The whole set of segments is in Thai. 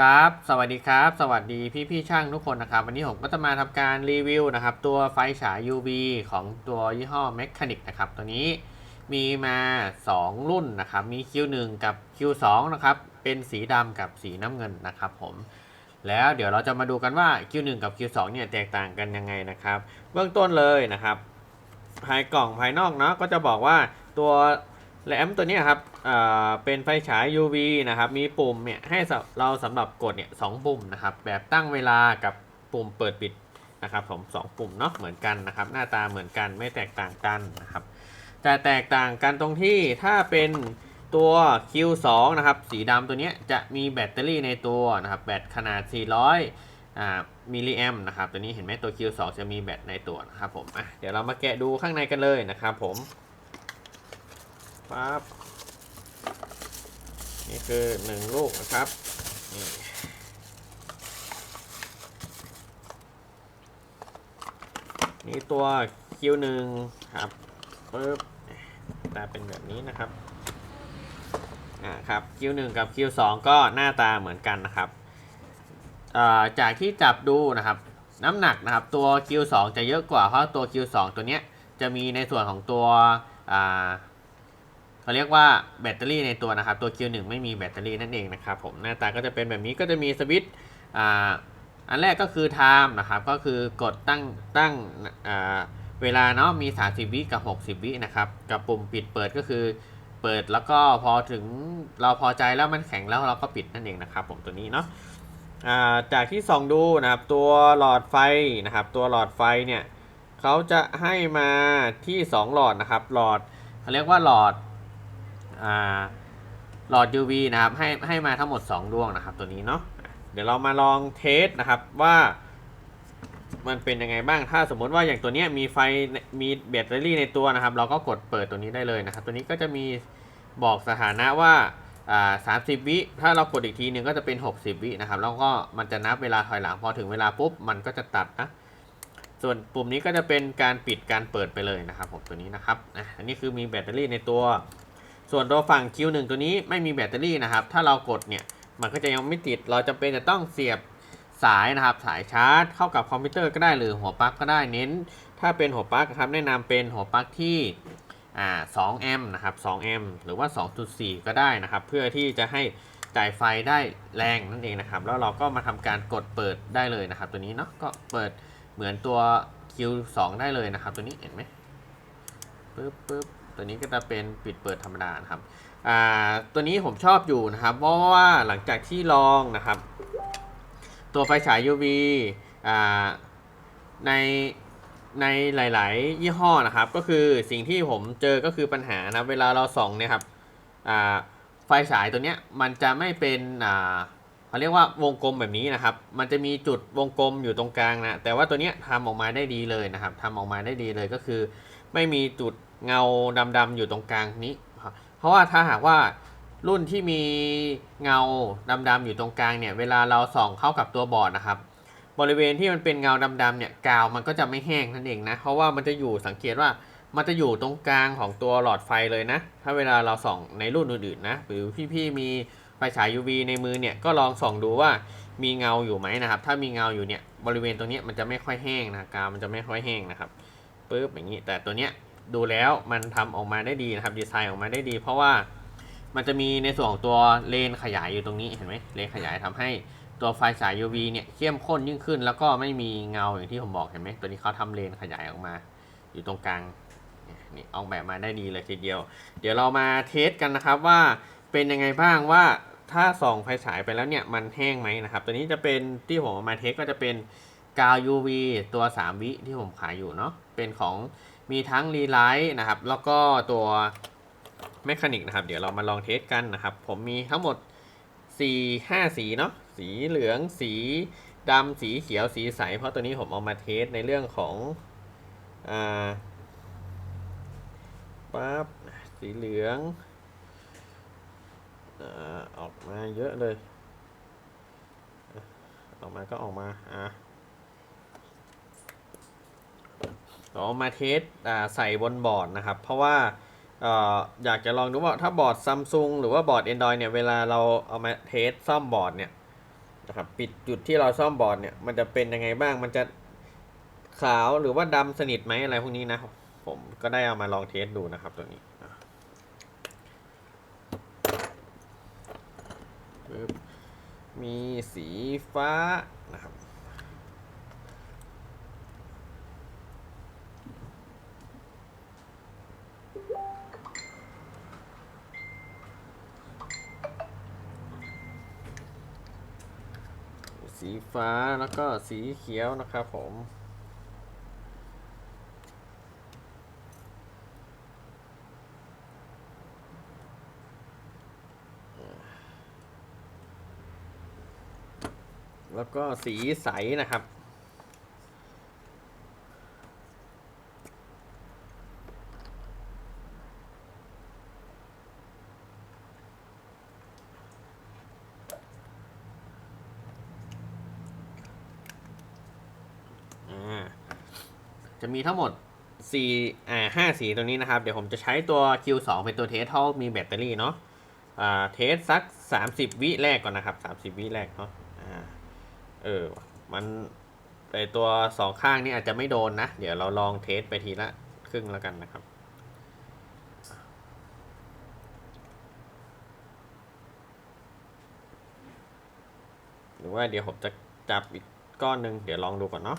ครับ สวัสดีครับ สวัสดีพี่พี่ช่างทุกคนนะครับ วันนี้ผมก็จะมาทำการรีวิวนะครับ ตัวไฟฉาย UV ของตัวยี่ห้อ Mechanic นะครับ ตัวนี้มีมา 2 รุ่นนะครับ มี Q1 กับ Q2 นะครับ เป็นสีดำกับสีน้ำเงินนะครับผม แล้วเดี๋ยวเราจะมาดูกันว่า Q1 กับ Q2 เนี่ยแตกต่างกันยังไงนะครับ เบื้องต้นเลยนะครับ ภายกล่องภายนอกเนาะ ก็จะบอกว่าตัวแหลมตัวนี้ครับ เป็นไฟฉาย UV นะครับ มีปุ่มเนี่ยให้เราสำหรับกดเนี่ยสองปุ่มนะครับ แบบตั้งเวลากับปุ่มเปิดปิดนะครับผมสองปุ่มเนาะเหมือนกันนะครับ หน้าตาเหมือนกันไม่แตกต่างกันนะครับแต่แตกต่างกันตรงที่ถ้าเป็นตัว Q2 นะครับ สีดำตัวนี้จะมีแบตเตอรี่ในตัวนะครับ แบตขนาด 400อ่ามิลลิแอมนะครับ ตัวนี้เห็นไหมตัว Q2 จะมีแบตในตัวนะครับผมอะเดี๋ยวเรามาแกะดูข้างในกันเลยนะครับผมปั๊บ นี่คือหนึ่งลูกนะครับนี่นี่ตัว Q1 ครับปึ๊บตาเป็นแบบนี้นะครับอ่าครับ Q1 กับ Q2 ก็หน้าตาเหมือนกันนะครับอ่าจากที่จับดูนะครับ น้ำหนักนะครับตัว Q2 จะเยอะกว่าเพราะตัว Q2 ตัวเนี้ยจะมีในส่วนของตัวอ่า เขาเรียกว่าแบตเตอรี่ในตัวนะครับ ตัว Q1 ไม่มีแบตเตอรี่นั่นเองนะครับผมหน้าตาก็จะเป็นแบบนี้ก็จะมีสวิตช์อันแรกก็คือ time นะครับ ก็คือกดตั้งตั้งเวลาเนาะมี 30 วิกับ 60 วินะครับ กับปุ่มปิดเปิดก็คือเปิดแล้วก็พอถึงเราพอใจแล้วมันแข็งแล้วเราก็ปิดนั่นเองนะครับ ผมตัวนี้เนาะจากที่ส่องดูนะครับตัวหลอดไฟนะครับ ตัวหลอดไฟเนี่ยเขาจะให้มาที่ 2 หลอดนะครับ หลอดเขาเรียกว่าหลอด หลอด UV นะครับให้ให้มาทั้งหมด 2 ดวงนะครับตัวนี้เนาะเดี๋ยวเรามาลองเทสนะครับว่ามันเป็นยังไงบ้าง ถ้าสมมติว่าอย่างตัวนี้มีไฟ มีแบตเตอรี่ในตัวนะครับ เราก็กดเปิดตัวนี้ได้เลยนะครับ ตัวนี้ก็จะมีบอกสถานะว่าอ่าสามสิบวิ ถ้าเรากดอีกทีหนึ่งก็จะเป็น 60 วินะครับ แล้วก็มันจะนับเวลาถอยหลัง พอถึงเวลาปุ๊บ มันก็จะตัดนะ ส่วนปุ่มนี้ก็จะเป็นการปิดการเปิดไปเลยนะครับผมตัวนี้นะครับ อันนี้คือมีแบตเตอรี่ในตัว ส่วนตัวฝั่ง Q1 ตัวนี้ไม่มีแบตเตอรี่นะครับ ถ้าเรากดเนี่ยมันก็จะยังไม่ติด เราจะเป็นจะต้องเสียบสายนะครับ สายชาร์จ เข้ากับคอมพิวเตอร์ก็ได้หรือหัวปลั๊กก็ได้เน้น ถ้าเป็นหัวปลั๊กครับแนะนำเป็นหัวปลั๊กที่อ่า2แอมป์นะครับ2แอมป์หรือว่า 2.4 ก็ได้นะครับ เพื่อที่จะให้จ่ายไฟได้แรงนั่นเองนะครับ แล้วเราก็มาทำการกดเปิดได้เลยนะครับ ตัวนี้เนาะก็เปิดเหมือนตัว Q2 ได้เลยนะครับ ตัวนี้เห็นไหมปึ๊บปึ๊บ ตัวนี้ก็จะเป็นปิดเปิดธรรมดานะครับอ่าตัวนี้ผมชอบอยู่นะครับ เพราะว่าหลังจากที่ลองนะครับ ตัวไฟฉาย UV อ่าในในหลาย ๆ ยี่ห้อนะครับ ก็คือสิ่งที่ผมเจอก็คือปัญหานะเวลาเราส่องเนี่ยครับอ่าไฟฉายตัวเนี้ยมันจะไม่เป็นอ่าเขาเรียกว่าวงกลมแบบนี้นะครับ มันจะมีจุดวงกลมอยู่ตรงกลางนะแต่ว่าตัวเนี้ยทำออกมาได้ดีเลยนะครับทำออกมาได้ดีเลยก็คือ ไม่มีจุด เงาดำๆอยู่ตรงกลางนี้ เพราะว่าถ้าหากว่ารุ่นที่มีเงาดำๆอยู่ตรงกลางเนี่ยเวลาเราส่องเข้ากับตัวบอร์ดนะครับ บริเวณที่มันเป็นเงาดำๆเนี่ยกาวมันก็จะไม่แห้งนั่นเองนะเพราะว่ามันจะอยู่สังเกตว่ามันจะอยู่ตรงกลางของตัวหลอดไฟเลยนะ ถ้าเวลาเราส่องในรุ่นอื่นๆนะ หรือพี่ๆมีไฟฉาย UV ในมือเนี่ย ก็ลองส่องดูว่ามีเงาอยู่ไหมนะครับ ถ้ามีเงาอยู่เนี่ย บริเวณตรงนี้มันจะไม่ค่อยแห้งนะ กาวมันจะไม่ค่อยแห้งนะครับ ปึ๊บอย่างนี้ แต่ตัวเนี้ย ดูแล้วมันทำออกมาได้ดีนะครับดีไซน์ออกมาได้ดี เพราะว่ามันจะมีในส่วนของตัวเลนขยายอยู่ตรงนี้เห็นไหมเลนขยายทำให้ตัวไฟฉาย UV เนี่ยเข้มข้นยิ่งขึ้น แล้วก็ไม่มีเงาอย่างที่ผมบอกเห็นไหมตัวนี้เขาทำเลนขยายออกมา อยู่ตรงกลางนี่ออกแบบมาได้ดีเลยทีเดียว เดี๋ยวเรามาเทสกันนะครับว่าเป็นยังไงบ้างว่าถ้าส่องไฟฉายไปแล้วเนี่ยมันแห้งไหมนะครับตัวนี้จะเป็นที่ผมมาเทสก็จะเป็นกาว UV ตัว 3 วิที่ผมขายอยู่เนาะเป็นของ มีทั้งรีไลท์นะครับ แล้วก็ตัวแมคานิกนะครับ เดี๋ยวเรามาลองเทสกันนะครับ ผมมีทั้งหมดสี่ห้าสีเนาะ สีเหลือง สีดำ สีเขียว สีใส เพราะตัวนี้ผมเอามาเทสในเรื่องของอ่าปั๊บ สีเหลืองออกมาเยอะเลย ออกมาก็ออกมา อะ เราเอมาเทสใส่บนบอร์ดนะครับ เพราะว่าออยากจะลองดูว่าถ้าบอร์ดซัมซุงหรือว่าบอร์ด Android เนี่ยเวลาเราเอามาเทสซ่อมบอร์ดเนี่ยนะครับปิดจุดที่เราซ่อมบอร์ดเนี่ยมันจะเป็นยังไงบ้างมันจะขาวหรือว่าดำสนิทไหมอะไรพวกนี้นะผมก็ได้เอามาลองเทสดูนะครับตัวนี้มีสีฟ้านะครับ สีฟ้าแล้วก็สีเขียวนะครับผมแล้วก็สีใสนะครับ อ่า จะมีทั้งหมด4อ่า5สีตรงนี้นะครับ เดี๋ยวผมจะใช้ตัว Q2 เป็นตัวเทสเท่ามีแบตเตอรี่เนาะอ่าเทสสัก 30 วิแรกก่อนนะครับ 30 วิแรกเนาะอ่าเออมันไอตัวสองข้างนี่อาจจะไม่โดนนะ เดี๋ยวเราลองเทสไปทีละครึ่งแล้วกันนะครับหรือว่าเดี๋ยวผมจะจับอีกก้อนหนึ่งเดี๋ยวลองดูก่อนเนาะ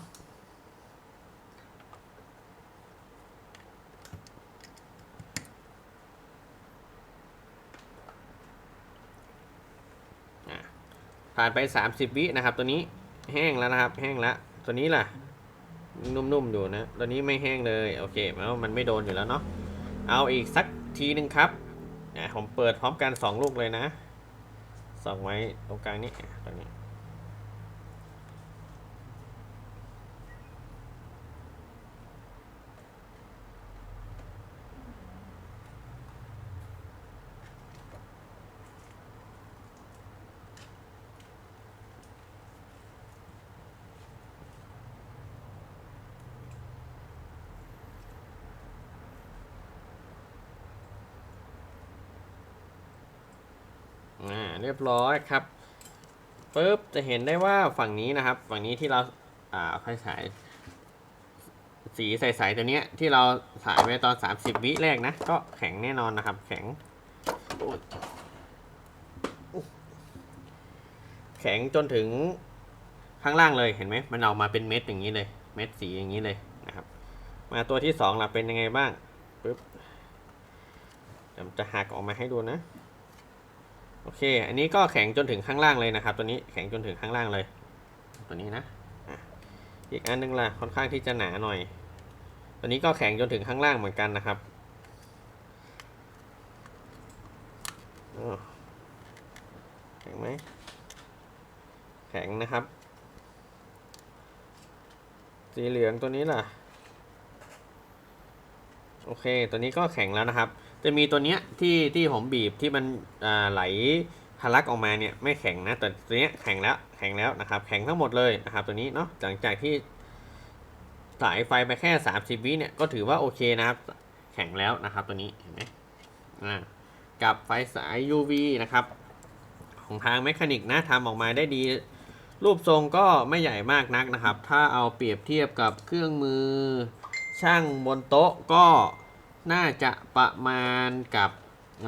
ผ่านไป 30 วินะครับ ตัวนี้แห้งแล้วนะครับ แห้งแล้วตัวนี้ล่ะ นุ่มๆอยู่นะตัวนี้ไม่แห้งเลยโอเคแล้วมันไม่โดนอยู่แล้วเนาะเอาอีกสักทีหนึ่งครับอะผมเปิดพร้อมกัน 2 ลูกเลยนะส่องไว้ตรงกลางนี้ตรงนี้ อ่า เรียบร้อยครับปุ๊บจะเห็นได้ว่าฝั่งนี้นะครับ ฝั่งนี้ที่เราอ่าไฟฉายสีใสๆตัวเนี้ยที่เราถ่ายไปตอน 30 วิแรกนะ ก็แข็งแน่นอนนะครับ แข็ง แข็งจนถึงข้างล่างเลยเห็นไหมมันออกมาเป็นเม็ดอย่างนี้เลย เม็ดสีอย่างนี้เลยนะครับ มาตัวที่สองล่ะเป็นยังไงบ้างปุ๊บเดี๋ยวจะหักออกมาให้ดูนะ โอเค อันนี้ก็แข็งจนถึงข้างล่างเลยนะครับ ตัวนี้แข็งจนถึงข้างล่างเลย ตัวนี้นะอีกอันนึงล่ะค่อนข้างที่จะหนาหน่อย ตัวนี้ก็แข็งจนถึงข้างล่างเหมือนกันนะครับแข็งไหมแข็งนะครับ สีเหลืองตัวนี้ล่ะ โอเค ตัวนี้ก็แข็งแล้วนะครับ จะมีตัวเนี้ยที่ที่ผมบีบที่มันไหลทะลักออกมาเนี่ยไม่แข็งนะแต่ตัวเนี้ยแข็งแล้วแข็งแล้วนะครับ แข็งทั้งหมดเลยนะครับ ตัวนี้เนาะหลังจากที่สายไฟไปแค่ 30วิเนี่ยก็ถือว่าโอเคนะครับ แข็งแล้วนะครับตัวนี้เห็นไหมอ่ากับไฟสาย UV นะครับ ของทางแมคานิกนะทำออกมาได้ดี รูปทรงก็ไม่ใหญ่มากนักนะครับ ถ้าเอาเปรียบเทียบกับเครื่องมือช่างบนโต๊ะก็ น่าจะประมาณกับเ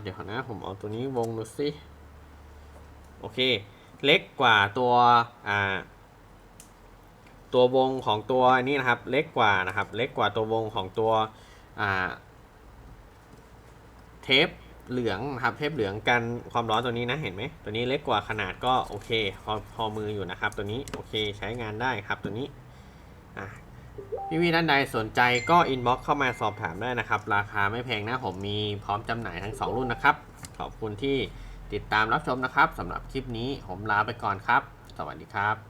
เดี๋ยวนนะผมเอาตัวนี้วงดูสิโอเค เล็กกว่าตัวอ่าตัววงของตัวนี้นะครับ เล็กกว่านะครับ เล็กกว่าตัววงของตัวอ่าเทปเหลืองนะครับ เทปเหลืองกันความร้อนตัวนี้นะเห็นไหมตัวนี้เล็กกว่าขนาดก็โอเคพอพอมืออยู่นะครับ ตัวนี้โอเคใช้งานได้ครับตัวนี้อะ พี่พี่ท่านใดสนใจก็อินบ็อกซ์เข้ามาสอบถามได้นะครับ ราคาไม่แพงนะผมมีพร้อมจำหน่ายทั้ง 2 รุ่นนะครับ ขอบคุณที่ติดตามรับชมนะครับสำหรับคลิปนี้ผมลาไปก่อนครับ สวัสดีครับ